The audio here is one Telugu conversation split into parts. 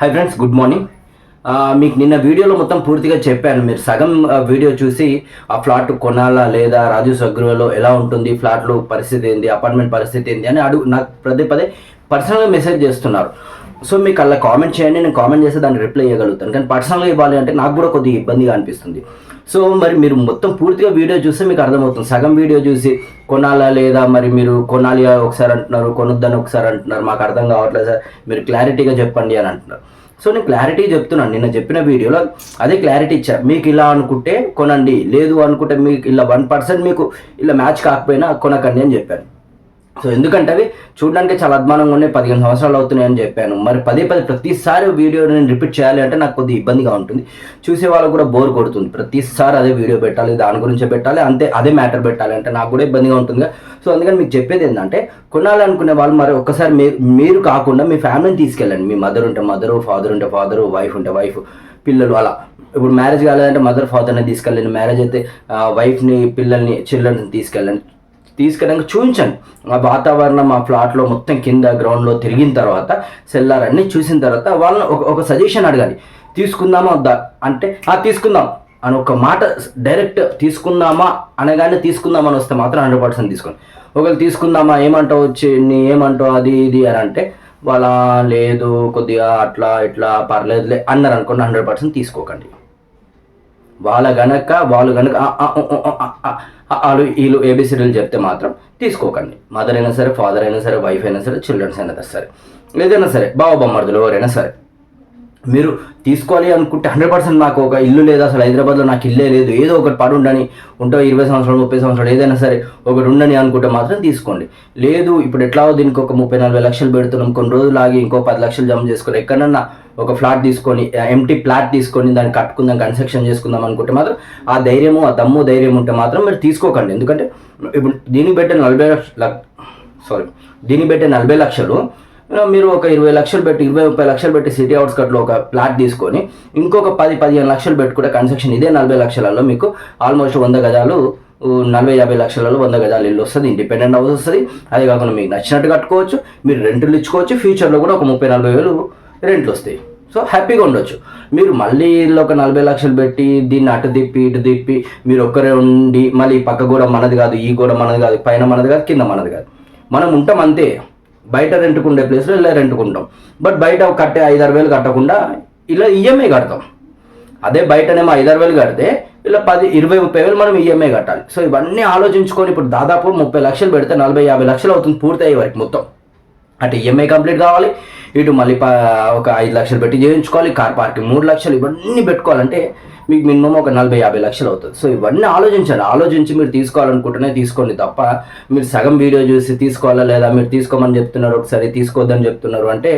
హాయ్ ఫ్రెండ్స్ గుడ్ మార్నింగ్ మీకు నిన్న వీడియోలో మొత్తం పూర్తిగా చెప్పాను. మీరు సగం వీడియో చూసి ఆ ఫ్లాట్ కొనాలా లేదా రాజు సగ్రువలో ఎలా ఉంటుంది ఫ్లాట్లు పరిస్థితి ఏంది అపార్ట్మెంట్ పరిస్థితి ఏంది అని అడుగు నాకు పదే పదే పర్సనల్గా మెసేజ్ చేస్తున్నారు. సో మీకు అలా కామెంట్ చేయండి నేను కామెంట్ చేస్తే దాన్ని రిప్లై ఇవ్వగలుగుతాను కానీ పర్సనల్గా ఇవ్వాలి అంటే నాకు కూడా కొద్దిగా ఇబ్బందిగా అనిపిస్తుంది. సో మరి మీరు మొత్తం పూర్తిగా వీడియో చూస్తే మీకు అర్థమవుతుంది. సగం వీడియో చూసి కొనాలా లేదా మరి మీరు కొనాలి ఒకసారి అంటున్నారు కొనొద్దని ఒకసారి అంటున్నారు మాకు అర్థం కావట్లేదు సార్ మీరు క్లారిటీగా చెప్పండి అని అంటున్నారు. సో నేను క్లారిటీ చెప్తున్నాను నిన్న చెప్పిన వీడియోలో అదే క్లారిటీ ఇచ్చా. మీకు ఇలా అనుకుంటే కొనండి లేదు అనుకుంటే మీకు ఇలా వన్ పర్సెంట్ మీకు ఇలా మ్యాచ్ కాకపోయినా కొనకండి అని చెప్పాను. సో ఎందుకంటే అవి చూడడానికి చాలా అద్మానంగా ఉన్నాయి పదిహేను సంవత్సరాలు అవుతున్నాయని చెప్పాను. మరి పదే పదే ప్రతిసారి వీడియో నేను రిపీట్ చేయాలి అంటే నాకు కొద్దిగా ఇబ్బందిగా ఉంటుంది. చూసే వాళ్ళకు కూడా బోర్ కొడుతుంది. ప్రతిసారి అదే వీడియో పెట్టాలి దాని గురించే పెట్టాలి అంతే అదే మ్యాటర్ పెట్టాలి అంటే నాకు కూడా ఇబ్బందిగా ఉంటుంది సో అందుకని మీకు చెప్పేది ఏంటంటే కొనాలనుకునే వాళ్ళు మరి ఒక్కసారి మీరు మీరు కాకుండా మీ ఫ్యామిలీని తీసుకెళ్ళండి. మీ మదర్ ఉంటే మదరు ఫాదర్ ఉంటే ఫాదరు వైఫ్ ఉంటే వైఫ్ పిల్లలు అలా. ఇప్పుడు మ్యారేజ్ కాలేదంటే మదర్ ఫాదర్ని తీసుకెళ్ళండి. మ్యారేజ్ అయితే వైఫ్ని పిల్లల్ని చిల్డ్రన్ని తీసుకెళ్ళండి. తీసుకెళ్ళాక చూపించండి ఆ వాతావరణం ఆ ఫ్లాట్లో మొత్తం కింద గ్రౌండ్లో తిరిగిన తర్వాత సెల్లార్ అన్ని చూసిన తర్వాత వాళ్ళని ఒక ఒక సజెషన్ అడగాలి. తీసుకుందామా వద్దా? అంటే ఆ తీసుకుందాం. అని ఒక మాట డైరెక్ట్ తీసుకుందామా? అనగానే తీసుకుందామని వస్తే మాత్రం హండ్రెడ్ పర్సెంట్ తీసుకోండి ఒకవేళ తీసుకుందామా? ఏమంటావు వచ్చి నీ ఏమంటావు? అది ఇది అని అంటే వాళ్ళ లేదు కొద్దిగా అట్లా ఇట్లా పర్లేదులే అన్నారు అనుకోండి హండ్రెడ్ పర్సెంట్ తీసుకోకండి. వాళ్ళ గనక వాళ్ళు గనక వాళ్ళు వీళ్ళు ఏబిసిడీలు చెప్తే మాత్రం తీసుకోకండి. మదర్ అయినా సరే ఫాదర్ అయినా సరే వైఫ్ అయినా సరే చిల్డ్రన్స్ అయినా సరే. ఏదైనా సరే బావ బొమ్మర్దులు ఎవరైనా సరే మీరు తీసుకోవాలి అనుకుంటే హండ్రెడ్ పర్సెంట్ నాకు ఒక ఇల్లు లేదు అసలు హైదరాబాద్లో నాకు ఇల్లే లేదు. ఏదో ఒకటి పడి ఉండని ఉంటే ఇరవై సంవత్సరాలు ముప్పై సంవత్సరాలు ఏదైనా సరే ఒకటి ఉండని అనుకుంటే మాత్రం తీసుకోండి. లేదు ఇప్పుడు ఎట్లా దీనికి ఒక ముప్పై నలభై లక్షలు పెడుతున్నాం. కొన్ని రోజులు ఆగి ఇంకో పది లక్షలు జమ చేసుకుని ఎక్కడన్నా ఒక ఫ్లాట్ తీసుకొని ఎంటీ ఫ్లాట్ తీసుకొని దాన్ని కట్టుకుందాం కన్స్ట్రక్షన్ చేసుకుందాం అనుకుంటే మాత్రం ఆ ధైర్యము ఆ దమ్ము ధైర్యం ఉంటే మాత్రం మీరు తీసుకోకండి. ఎందుకంటే ఇప్పుడు దీనికి పెట్టే నలభై లక్ష సారీ దీనికి పెట్టే నలభై లక్షలు మీరు ఒక ఇరవై లక్షలు పెట్టి ఇరవై ముప్పై లక్షలు పెట్టి సిటీ అవుట్స్కట్లో ఒక ప్లాట్ తీసుకొని ఇంకొక పది పదిహేను లక్షలు పెట్టుకుంటే కన్స్ట్రక్షన్ ఇదే నలభై లక్షలలో మీకు ఆల్మోస్ట్ వంద గజాలు నలభై యాభై లక్షలలో వంద గజాలు ఇల్లు వస్తుంది ఇండిపెండెంట్ హౌస్ వస్తుంది. అదే కాకుండా మీకు నచ్చినట్టు కట్టుకోవచ్చు మీరు రెంట్లు ఇచ్చుకోవచ్చు ఫ్యూచర్లో కూడా ఒక ముప్పై నలభై వేలు రెంట్లు వస్తాయి. సో హ్యాపీగా ఉండొచ్చు. మీరు మళ్ళీ ఒక నలభై లక్షలు పెట్టి దీన్ని అటు తిప్పి ఇటు తిప్పి మీరు ఒక్కరే ఉండి మళ్ళీ పక్క కూడా మనది కాదు ఈ కూడా మనది కాదు పైన మనది కాదు కింద మనది కాదు. మనం ఉంటాం అంతే. బయట రెంట్కుండే ప్లేస్లో ఇలా రెంట్కుంటాం. బట్ బయట కట్టే ఐదారు వేలు కట్టకుండా ఇలా ఈఎంఐ కడతాం. అదే బయటనేమో ఐదారు వేలు కడితే ఇలా పది ఇరవై ముప్పై వేలు మనం ఈఎంఐ కట్టాలి. సో ఇవన్నీ ఆలోచించుకొని ఇప్పుడు దాదాపు ముప్పై లక్షలు పెడితే నలభై యాభై లక్షలు అవుతుంది పూర్తి అయ్యే వరకు మొత్తం. అటు ఈఎంఐ కంప్లీట్ కావాలి. ఇటు మళ్ళీ ఒక ఐదు లక్షలు పెట్టి చేయించుకోవాలి. కార్ పార్కింగ్ మూడు లక్షలు ఇవన్నీ పెట్టుకోవాలంటే మీకు మినిమం ఒక నలభై యాభై లక్షలు అవుతుంది. సో ఇవన్నీ ఆలోచించండి. ఆలోచించి మీరు తీసుకోవాలనుకుంటేనే తీసుకోండి తప్ప మీరు సగం వీడియో చూసి తీసుకోవాలా లేదా మీరు తీసుకోమని చెప్తున్నారు ఒకసారి తీసుకోవద్దని చెప్తున్నారు అంటే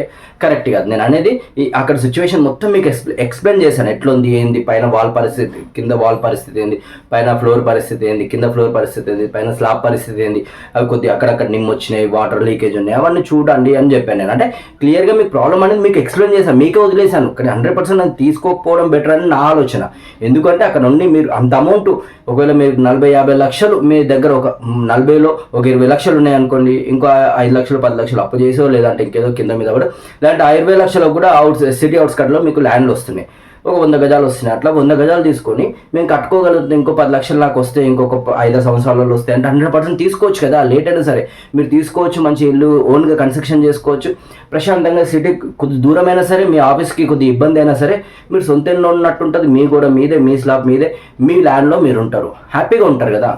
కరెక్ట్ కాదు. నేను అనేది ఈ అక్కడ సిచ్యువేషన్ మొత్తం మీకు ఎక్స్ప్లెయిన్ చేశాను. ఎట్లుంది ఏంది పైన వాల్ పరిస్థితి కింద వాల్ పరిస్థితి ఏంది పైన ఫ్లోర్ పరిస్థితి ఏంది కింద ఫ్లోర్ పరిస్థితి ఏంది పైన స్లాబ్ పరిస్థితి ఏంది అవి కొద్దిగా అక్కడక్కడ నిమ్మ వచ్చినాయి వాటర్ లీకేజ్ ఉన్నాయి అవన్నీ చూడండి అని చెప్పాను నేను. అంటే క్లియర్గా మీకు ప్రాబ్లం అనేది మీకు ఎక్స్ప్లెయిన్ చేశాను. మీకే వదిలేశాను. కానీ హండ్రెడ్ పర్సెంట్ నేను తీసుకోకపోవడం బెటర్ అని నా ఆలోచన. ఎందుకంటే అక్కడ నుండి మీరు అంత అమౌంట్ ఒకవేళ మీరు నలభై యాభై లక్షలు మీ దగ్గర ఒక నలభైలో ఒక ఇరవై లక్షలు ఉన్నాయనుకోండి ఇంకో ఐదు లక్షలు పది లక్షలు అప్పు చేసో లేదంటే ఇంకేదో కింద మీద కూడా లేదంటే ఆ ఇరవై లక్షలకు కూడా అవుట్ సిటీ అవుట్స్కట్లో మీకు ల్యాండ్లు వస్తున్నాయి. ఒక వంద గజాలు వస్తున్నాయి. అట్లా వంద గజాలు తీసుకొని మేము కట్టుకోగలుగుతాం. ఇంకో పది లక్షలు నాకు వస్తే ఇంకొక ఐదు సంవత్సరాలలో వస్తే అంటే హండ్రెడ్ పర్సెంట్ తీసుకోవచ్చు కదా. లేట్ అయినా సరే మీరు తీసుకోవచ్చు మంచి ఇల్లు ఓన్గా కన్స్ట్రక్షన్ చేసుకోవచ్చు. ప్రశాంతంగా సిటీ కొద్ది దూరమైనా సరే మీ ఆఫీస్కి కొద్ది ఇబ్బంది అయినా సరే మీరు సొంత ఇల్లు ఉన్నట్టు ఉంటుంది. మీ కూడా మీదే మీ స్లాబ్ మీదే మీ ల్యాండ్లో మీరు ఉంటారు. హ్యాపీగా ఉంటారు కదా.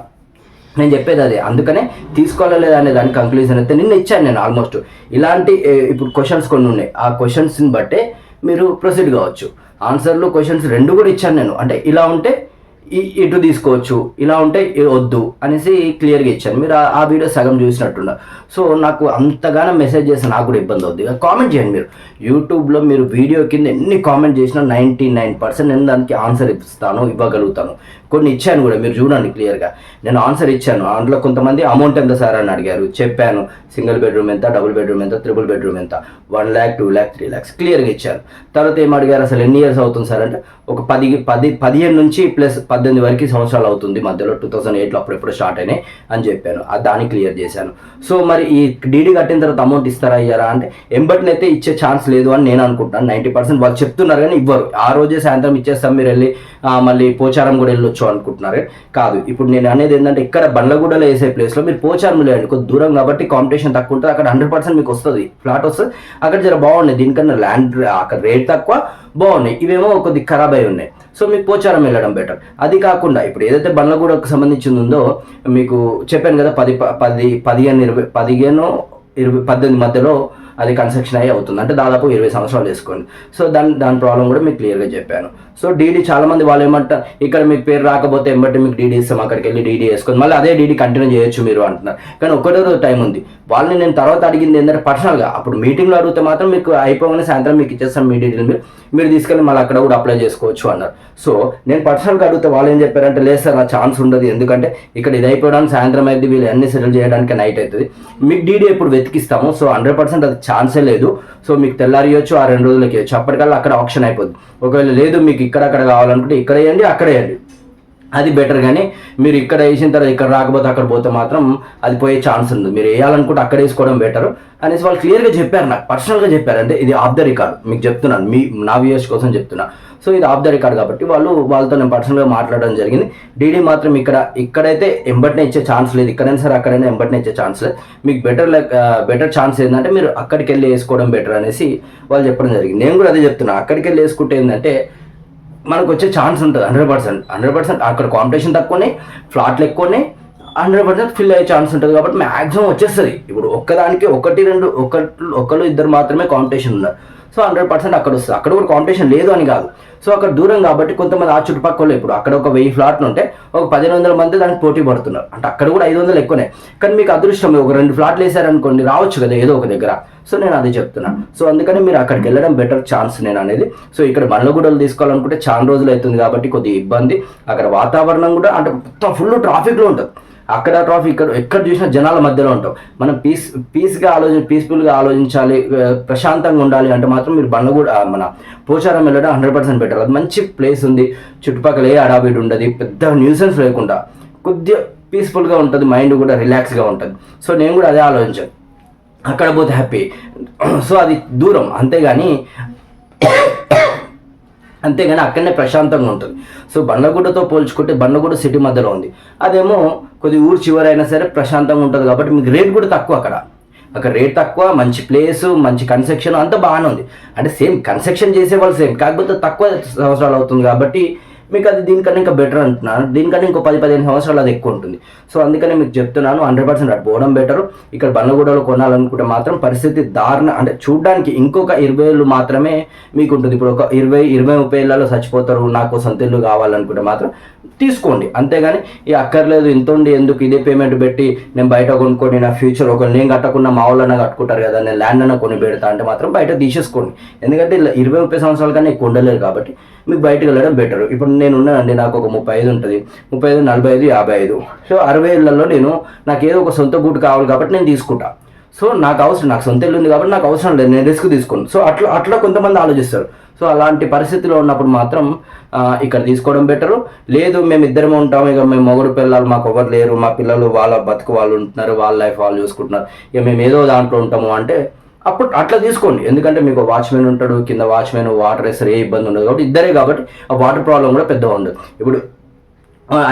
నేను చెప్పేది అదే. అందుకనే తీసుకోవాలా లేదా అనే దాని కంక్లూజన్ అయితే నిన్న ఇచ్చాను నేను ఆల్మోస్ట్ ఇలాంటి ఇప్పుడు క్వశ్చన్స్ కొన్ని ఉన్నాయి. ఆ క్వశ్చన్స్ని బట్టే మీరు ప్రొసీడ్ కావచ్చు. ఆన్సర్లు క్వశ్చన్స్ రెండు కూడా ఇచ్చాను నేను. అంటే ఇలా ఉంటే ఇటు తీసుకోవచ్చు ఇలా ఉంటే వద్దు అనేసి క్లియర్గా ఇచ్చాను. మీరు ఆ- వీడియో సగం చూసినట్టున్నారు. సో నాకు అంతగానో మెసేజ్ చేస్తే నాకు కూడా ఇబ్బంది అవుద్ది. కామెంట్ చేయండి మీరు. యూట్యూబ్లో మీరు వీడియో కింద ఎన్ని కామెంట్ చేసినా నైంటీ నైన్ పర్సెంట్ నేను దానికి ఆన్సర్ ఇస్తాను ఇవ్వగలుగుతాను. కొన్ని ఇచ్చాను కూడా మీరు చూడండి క్లియర్గా. నేను ఆన్సర్ ఇచ్చాను. అందులో కొంతమంది అమౌంట్ ఎంత సార్ అని అడిగారు. చెప్పాను. సింగిల్ బెడ్రూమ్ ఎంత డబుల్ బెడ్రూమ్ ఎంత త్రిబుల్ బెడ్రూమ్ ఎంత? One lakh two lakh three lakhs. క్లియర్గా ఇచ్చాను. తర్వాత ఏం అడిగారు? అసలు ఎన్ని ఇయర్స్ అవుతుంది సార్ అంటే ఒక పది పది పదిహేను నుంచి ప్లస్ పది పద్దెనిమిది వరకు సంవత్సరాలు అవుతుంది. మధ్యలో టూ థౌసండ్ ఎయిట్లో అప్పుడెప్పుడు స్టార్ట్ అయినాయి అని చెప్పాను. అది దాన్ని క్లియర్ చేశాను. సో మరి ఈ డీడీ కట్టిన తర్వాత అమౌంట్ ఇస్తారా అయ్యారా అంటే ఎంబటినైతే ఇచ్చే ఛాన్స్ లేదు అని నేను అనుకుంటున్నాను. నైంటీ పర్సెంట్ వాళ్ళు చెప్తున్నారు కానీ ఇవ్వరు. ఆ రోజే సాయంత్రం ఇచ్చేస్తాం మీరు వెళ్ళి మళ్ళీ పోచారం కూడా వెళ్ళొచ్చు అనుకుంటున్నారు. కాదు ఇప్పుడు నేను అనేది ఏంటంటే ఇక్కడ బండ్లగూడలో వేసే ప్లేస్లో మీరు పోచారం లేండి కొద్ది దూరం కాబట్టి కాంపిటీషన్ తక్కువ ఉంటుంది. అక్కడ హండ్రెడ్ పర్సెంట్ మీకు వస్తుంది. ఫ్లాట్ వస్తుంది. అక్కడ జర బాగున్నాయి. దీనికన్నా ల్యాండ్ అక్కడ రేట్ తక్కువ బాగున్నాయి. ఇవేమో కొద్ది ఖరాబ్ అయి ఉన్నాయి. సో మీకు పోచారం వెళ్ళడం బెటర్ అది కాకుండా ఇప్పుడు ఏదైతే బండ్లగూడకు సంబంధించింది ఉందో మీకు చెప్పాను కదా పది ప- పది పదిహేను ఇరవై పదిహేను ఇరవై పద్దెనిమిది మధ్యలో అది కన్స్ట్రక్షన్ అయ్యి అవుతుంది. అంటే దాదాపు ఇరవై సంవత్సరాలు వేసుకోండి. సో దాని దాని ప్రాబ్లం కూడా మీకు క్లియర్గా చెప్పాను. సో డీడీ చాలా మంది వాళ్ళు ఏమంటారు ఇక్కడ మీకు పేరు రాకపోతే ఎంబట్టి మీకు డీడీ ఇస్తాం అక్కడికి వెళ్ళి డీడీ వేసుకొని మళ్ళీ అదే డీడీ కంటిన్యూ చేయొచ్చు మీరు అంటున్నారు. కానీ ఒకటే రోజు టైం ఉంది. వాళ్ళని నేను తర్వాత అడిగింది ఏంటంటే పర్సనల్గా అప్పుడు మీటింగ్లో అడిగితే మాత్రం మీకు అయిపోగానే సాయంత్రం మీకు ఇచ్చేస్తాం మీ డీటెయిల్ మీరు. మీరు తీసుకెళ్ళి మళ్ళీ అక్కడ కూడా అప్లై చేసుకోవచ్చు అన్నారు. సో నేను పర్సనల్గా అడిగితే వాళ్ళు ఏం చెప్పారంటే లేదు సార్ ఆ ఛాన్స్ ఉండదు. ఎందుకంటే ఇక్కడ ఇది అయిపోవడానికి సాయంత్రం అయితే వీళ్ళు అన్ని సెటిల్ చేయడానికి నైట్ అవుతుంది. మీకు డీడీ ఇప్పుడు వెతికిస్తాము. సో హండ్రెడ్ పర్సెంట్ అది ఛాన్సే లేదు. సో మీకు తెల్లారియొచ్చు ఆ రెండు రోజులకి. ఇవ్వచ్చు అప్పటికల్లా అక్కడ ఆప్షన్ అయిపోద్ది. ఒకవేళ లేదు మీకు ఇక్కడ అక్కడ కావాలనుకుంటే ఇక్కడ వేయండి అక్కడ వేయండి. అది బెటర్ కానీ మీరు ఇక్కడ వేసిన తర్వాత ఇక్కడ రాకపోతే అక్కడ పోతే మాత్రం అది పోయే ఛాన్స్ ఉంది. మీరు వేయాలనుకుంటే అక్కడ వేసుకోవడం బెటర్ అనేసి వాళ్ళు క్లియర్గా చెప్పారు నాకు. పర్సనల్గా చెప్పారు. అంటే ఇది ఆఫ్ ద రికార్డ్ మీకు చెప్తున్నాను. మీ నా వ్యూయర్స్ కోసం చెప్తున్నా. సో ఇది ఆఫ్ ద రికార్డ్ కాబట్టి వాళ్ళు వాళ్ళతో నేను పర్సనల్గా మాట్లాడడం జరిగింది. డీడీ మాత్రం ఇక్కడ ఇక్కడైతే ఎంబటినే ఇచ్చే ఛాన్స్ లేదు. ఇక్కడైనా సరే అక్కడైనా ఎంబటినే ఇచ్చే ఛాన్స్ లేదు. మీకు బెటర్ లైక్ బెటర్ ఛాన్స్ ఏంటంటే మీరు అక్కడికి వెళ్ళి వేసుకోవడం బెటర్ అనేసి వాళ్ళు చెప్పడం జరిగింది. నేను కూడా అదే చెప్తున్నా. అక్కడికి వెళ్ళి వేసుకుంటే ఏంటంటే మనకు వచ్చే ఛాన్స్ ఉంటుంది. హండ్రెడ్ పర్సెంట్ హండ్రెడ్ పర్సెంట్ అక్కడ కాంపిటీషన్ తక్కువనే ఫ్లాట్లు ఎక్కువనే హండ్రెడ్ పర్సెంట్ ఫిల్ అయ్యే ఛాన్స్ ఉంటుంది కాబట్టి మ్యాక్సిమం వచ్చేస్తుంది. ఇప్పుడు ఒక్కదానికి ఒకటి రెండు ఒకటి ఒకరు ఇద్దరు మాత్రమే కాంపిటీషన్ ఉన్నారు. సో హండ్రెడ్ పర్సెంట్ అక్కడ వస్తుంది. అక్కడ కూడా కాంపిటీషన్ లేదు అని కాదు. సో అక్కడ దూరం కాబట్టి కొంతమంది ఆ చుట్టుపక్కల. ఇప్పుడు అక్కడ ఒక వెయ్యి ఫ్లాట్లు ఉంటే ఒక పదిహేను వందల మంది దానికి పోటీ పడుతున్నారు. అంటే అక్కడ కూడా ఐదు వందలు ఎక్కువనే. కానీ మీకు అదృష్టం ఒక రెండు ఫ్లాట్లు వేసారనుకోండి రావచ్చు కదా ఏదో ఒక దగ్గర. సో నేను అదే చెప్తున్నా. సో అందుకని మీరు అక్కడికి వెళ్ళడం బెటర్ ఛాన్స్ నేను అనేది. సో ఇక్కడ మల్లగూడలు తీసుకోవాలనుకుంటే చాలా రోజులు అవుతుంది కాబట్టి కొద్దిగా ఇబ్బంది. అక్కడ వాతావరణం కూడా అంటే మొత్తం ఫుల్ ట్రాఫిక్లో ఉంటుంది. అక్కడ ట్రాఫిక్ ఇక్కడ ఎక్కడ చూసినా జనాల మధ్యలో ఉంటాం. మనం పీస్ పీస్గా ఆలోచి పీస్ఫుల్గా ఆలోచించాలి ప్రశాంతంగా ఉండాలి అంటే మాత్రం మీరు బండ్ల కూడా మన పోచారం వెళ్ళడం హండ్రెడ్ పర్సెంట్ బెటర్. అది మంచి ప్లేస్ ఉంది. చుట్టుపక్కల ఏ అడావిడి ఉండదు. పెద్ద న్యూసెన్స్ లేకుండా కొద్దిగా పీస్ఫుల్గా ఉంటుంది. మైండ్ కూడా రిలాక్స్గా ఉంటుంది. సో నేను కూడా అదే ఆలోచించాను. అక్కడ పోతే హ్యాపీ. సో అది దూరం. అంతేగాని అంతేగాని అక్కడనే ప్రశాంతంగా ఉంటుంది. సో బండగుడ్డతో పోల్చుకుంటే బండగుడ్డ సిటీ మధ్యలో ఉంది. అదేమో కొద్ది ఊరు చివరైనా సరే ప్రశాంతంగా ఉంటుంది కాబట్టి మీకు రేట్ కూడా తక్కువ అక్కడ. అక్కడ రేట్ తక్కువ మంచి ప్లేస్ మంచి కన్స్ట్రక్షన్ అంతా బాగానే ఉంది. అంటే సేమ్ కన్స్ట్రక్షన్ చేసే వాళ్ళు సేమ్ కాకపోతే తక్కువ సంవత్సరాలు అవుతుంది కాబట్టి మీకు అది దీనికన్నా ఇంకా బెటర్ అంటున్నాను దీనికన్నా ఇంకో పది పదిహేను సంవత్సరాలు అది ఎక్కువ ఉంటుంది. సో అందుకనే మీకు చెప్తున్నాను హండ్రెడ్ పర్సెంట్ అటు పోవడం బెటర్ ఇక్కడ బండగూడలో కొనాలనుకుంటే మాత్రం పరిస్థితి దారుణ అంటే చూడడానికి ఇంకొక ఇరవై ఏళ్ళు మాత్రమే మీకు ఉంటుంది ఇప్పుడు ఒక ఇరవై ఇరవై ముప్పై ఏళ్ళలో చచ్చిపోతారు నాకు సొంత ఇల్లు కావాలనుకుంటే మాత్రం తీసుకోండి. అంతేగాని ఈ అక్కర్లేదు ఇంత ఉండి ఎందుకు ఇదే పేమెంట్ పెట్టి నేను బయట కొనుక్కొని నా ఫ్యూచర్ ఒక నేను కట్టకుండా మా వాళ్ళన్నా కట్టుకుంటారు కదా నేను ల్యాండ్ అన్న కొని పెడతా అంటే మాత్రం బయట తీసేసుకోండి. ఎందుకంటే ఇలా ఇరవై ముప్పై సంవత్సరాల కన్నా ఎక్కువ ఉండలేరు కాబట్టి మీకు బయటకు వెళ్ళడం బెటర్ ఇప్పుడు నేను ఉన్నానండి నాకు ఒక ముప్పై ఐదు ఉంటుంది. ముప్పై ఐదు నలభై ఐదు యాభై ఐదు. సో అరవై ఏళ్ళలో నేను నాకు ఏదో ఒక సొంత గూడు కావాలి కాబట్టి నేను తీసుకుంటా. సో నాకు అవసరం నాకు సొంత ఇల్లు ఉంది కాబట్టి నాకు అవసరం లేదు నేను రిస్క్ తీసుకోను. సో అట్లా అట్లా కొంతమంది ఆలోచిస్తారు. సో అలాంటి పరిస్థితిలో ఉన్నప్పుడు మాత్రం ఇక్కడ తీసుకోవడం బెటరు. లేదు మేము ఇద్దరం ఉంటాం ఇక మేము మొగుడు పిల్లలు మాకు ఎవరు లేరు మా పిల్లలు వాళ్ళ బతుకు వాళ్ళు ఉంటున్నారు వాళ్ళ లైఫ్ వాళ్ళు చూసుకుంటున్నారు. ఇక మేము ఏదో దాంట్లో ఉంటాము అంటే అప్పుడు అట్లా తీసుకోండి. ఎందుకంటే మీకు వాచ్మెన్ ఉంటాడు కింద వాచ్మెన్ వాటర్ వేస్తారు ఏ ఇబ్బంది ఉండదు. కాబట్టి ఇద్దరే కాబట్టి ఆ వాటర్ ప్రాబ్లం కూడా పెద్దగా ఉండదు. ఇప్పుడు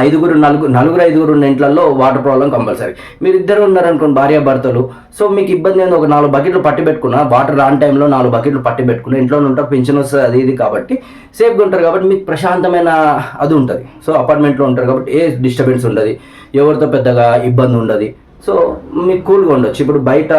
ఐదుగురు నలుగురు నలుగురు ఐదుగురు ఉన్న ఇంట్లలో వాటర్ ప్రాబ్లం కంపల్సరీ. మీరు ఇద్దరు ఉన్నారనుకోండి భార్య భర్తలు సో మీకు ఇబ్బంది ఏంది? ఒక నాలుగు బకెట్లు పట్టి పెట్టుకున్నా వాటర్ రాని టైంలో నాలుగు బకెట్లు పట్టి పెట్టుకున్నా ఇంట్లో ఉంటారు పింఛన్ వస్తుంది అది ఇది కాబట్టి సేఫ్గా ఉంటారు కాబట్టి మీకు ప్రశాంతమైన అది ఉంటుంది. సో అపార్ట్మెంట్లో ఉంటారు కాబట్టి ఏ డిస్టర్బెన్స్ ఉండదు. ఎవరితో పెద్దగా ఇబ్బంది ఉండదు. సో మీకు కూల్గా ఉండొచ్చు. ఇప్పుడు బయట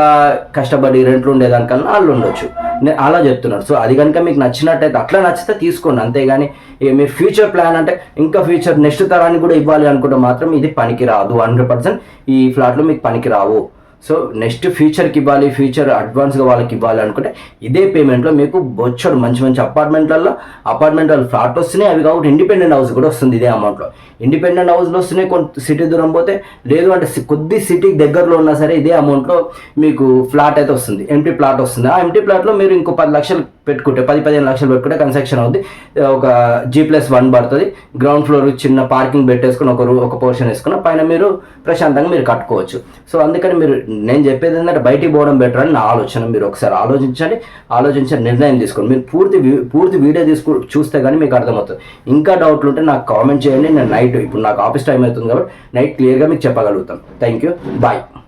కష్టపడి రెంట్లు ఉండేదానికన్నా వాళ్ళు ఉండొచ్చు. నేను అలా చెప్తున్నాను సో అది కనుక మీకు నచ్చినట్టయితే అట్లా నచ్చితే తీసుకోండి. అంతేగాని ఇక మీ ఫ్యూచర్ ప్లాన్ అంటే ఇంకా ఫ్యూచర్ నెక్స్ట్ తరానికి కూడా ఇవ్వాలి అనుకుంటే మాత్రం ఇది పనికి రాదు హండ్రెడ్ పర్సెంట్ ఈ ఫ్లాట్లు మీకు పనికి రావు సో నెక్స్ట్ ఫ్యూచర్కి ఇవ్వాలి ఫ్యూచర్ అడ్వాన్స్గా వాళ్ళకి ఇవ్వాలి అనుకుంటే ఇదే పేమెంట్లో మీకు బొచ్చడు మంచి మంచి అపార్ట్మెంట్లలో అపార్ట్మెంట్ ఫ్లాట్ వస్తున్నాయి. అవి కాబట్టి ఇండిపెండెంట్ హౌస్ కూడా వస్తుంది ఇదే అమౌంట్లో ఇండిపెండెంట్ హౌస్లో వస్తున్నాయి. కొంత సిటీ దూరం పోతే లేదు అంటే కొద్ది సిటీకి దగ్గరలో ఉన్నా సరే ఇదే అమౌంట్లో మీకు ఫ్లాట్ అయితే వస్తుంది. ఎంటీ ప్లాట్ వస్తుంది. ఆ ఎంటీ ప్లాట్లో మీరు ఇంకో పది లక్షలు పెట్టుకుంటే పది పదిహేను లక్షలు పెట్టుకుంటే కన్స్ట్రక్షన్ అవుద్ది. ఒక జీ ప్లస్ వన్ పడుతుంది. గ్రౌండ్ ఫ్లోర్ చిన్న పార్కింగ్ పెట్టేసుకుని ఒక రూ ఒక పోర్షన్ వేసుకుని పైన మీరు ప్రశాంతంగా మీరు కట్టుకోవచ్చు. సో అందుకని మీరు నేను చెప్పేది ఏంటంటే బయటికి పోవడం బెటర్ అని నా ఆలోచన. మీరు ఒకసారి ఆలోచించండి. ఆలోచించి నిర్ణయం తీసుకోండి. మీరు పూర్తి వీ- పూర్తి వీడియో తీసుకు చూస్తే కానీ మీకు అర్థమవుతుంది. ఇంకా డౌట్లు ఉంటే నాకు కామెంట్ చేయండి. నేను నైట్ ఇప్పుడు నాకు ఆఫీస్ టైం అవుతుంది కాబట్టి నైట్ క్లియర్గా మీకు చెప్పగలుగుతాను. Thank you bye